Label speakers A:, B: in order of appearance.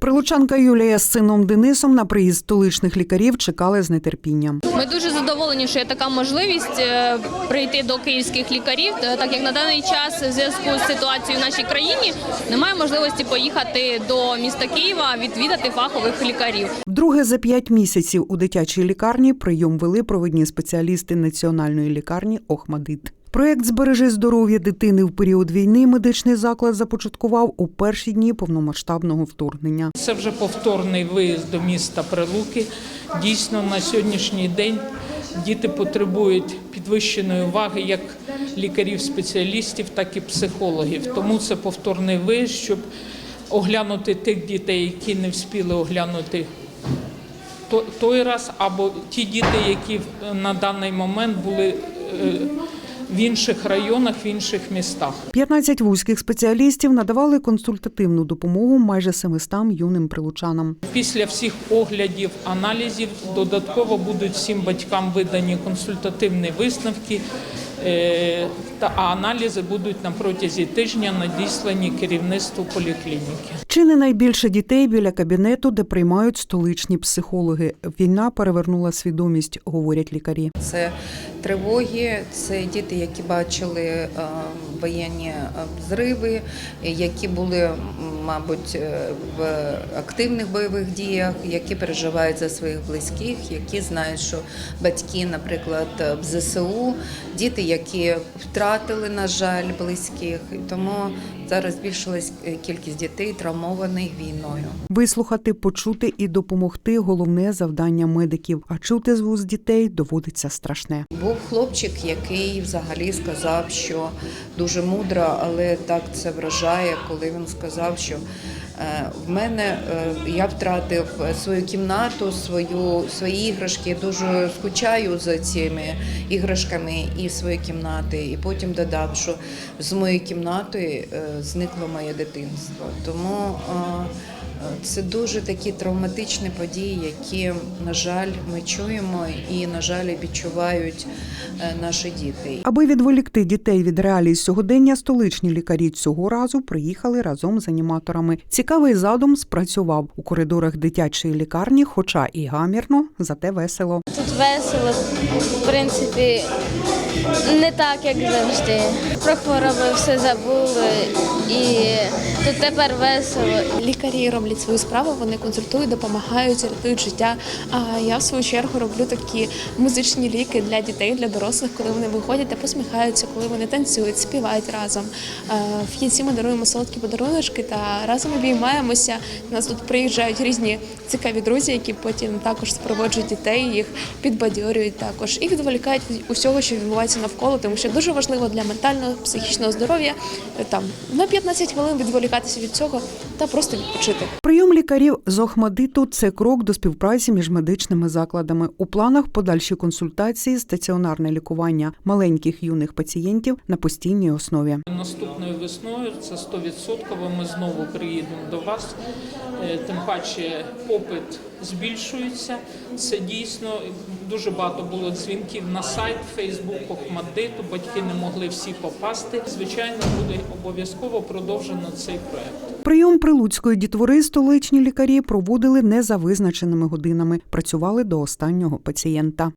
A: Прилучанка Юлія з сином Денисом на приїзд столичних лікарів чекали з нетерпінням.
B: Ми дуже задоволені, що є така можливість е, прийти до київських лікарів, так як на даний час в зв'язку з ситуацією в нашій країні немає можливості поїхати до міста Києва відвідати фахових лікарів.
A: Вдруге за п'ять місяців у дитячій лікарні прийом вели провідні спеціалісти національної лікарні Охмадит. Проект Збережи здоров'я дитини в період війни медичний заклад започаткував у перші дні повномасштабного вторгнення.
C: Це вже повторний виїзд до міста Прилуки. Дійсно, на сьогоднішній день діти потребують підвищеної уваги як лікарів-спеціалістів, так і психологів. Тому це повторний виїзд, щоб оглянути тих дітей, які не встигли оглянути то- той раз, або ті діти, які на даний момент були е, в інших районах, в інших містах.
A: 15 вузьких спеціалістів надавали консультативну допомогу майже 700 юним прилучанам.
C: Після всіх оглядів, аналізів додатково будуть всім батькам видані консультативні висновки, а аналізи будуть на протязі тижня надіслані керівництву поліклініки.
A: Чи не найбільше дітей біля кабінету, де приймають столичні психологи? Війна перевернула свідомість, говорять лікарі.
D: Це тривоги, це діти, які бачили е, воєнні е, взриви, які були, мабуть, е, в активних бойових діях, які переживають за своїх близьких, які знають, що батьки, наприклад, в ЗСУ, діти, які втратили, на жаль, близьких. І тому зараз збільшилась кількість дітей, травмованих війною.
A: Вислухати, почути і допомогти головне завдання медиків. А чути з вуз дітей доводиться страшне.
D: Був хлопчик, який взагалі сказав, що дуже мудро, але так це вражає, коли він сказав, що в мене е, я втратив свою кімнату, свою свої іграшки. Я Дуже скучаю за цими іграшками і свої кімнати. І потім додав, що з моєї кімнати е, зникло моє дитинство. Тому е, це дуже такі травматичні події, які, на жаль, ми чуємо і, на жаль, відчувають е, наші діти.
A: Аби відволікти дітей від реалій сьогодення, столичні лікарі цього разу приїхали разом з аніматорами. Цікавий задум спрацював у коридорах дитячої лікарні, хоча і гамірно, зате весело.
E: Тут весело, в принципі, не так, як завжди. Про хвороби все забули і тут тепер весело.
F: Лікарі роблять свою справу, вони консультують, допомагають, рятують життя. А я в свою чергу роблю такі музичні ліки для дітей, для дорослих, коли вони виходять та посміхаються, коли вони танцюють, співають разом. В кінці ми даруємо солодкі подаруночки та разом обіймаємося. У нас тут приїжджають різні цікаві друзі, які потім також супроводжують дітей, їх підбадьорюють також і відволікають від усього, що відбувається навколо, тому що дуже важливо для ментального психічного здоров'я е, там на 15 хвилин відволікатися від цього та просто відпочити.
A: Прийом лікарів з Охмадиту це крок до співпраці між медичними закладами. У планах подальші консультації, стаціонарне лікування маленьких юних пацієнтів на постійній основі.
C: Наступною весною це 100% ми знову приїдемо до вас. Е, Тим паче попит збільшується. Це дійсно дуже багато було дзвінків на сайт Фейсбук Охмадиту. Батьки не могли всі попасти. Звичайно, буде обов'язково продовжено цей проект.
A: Прийом прилуцької дітвори столичні лікарі проводили не за визначеними годинами. Працювали до останнього пацієнта.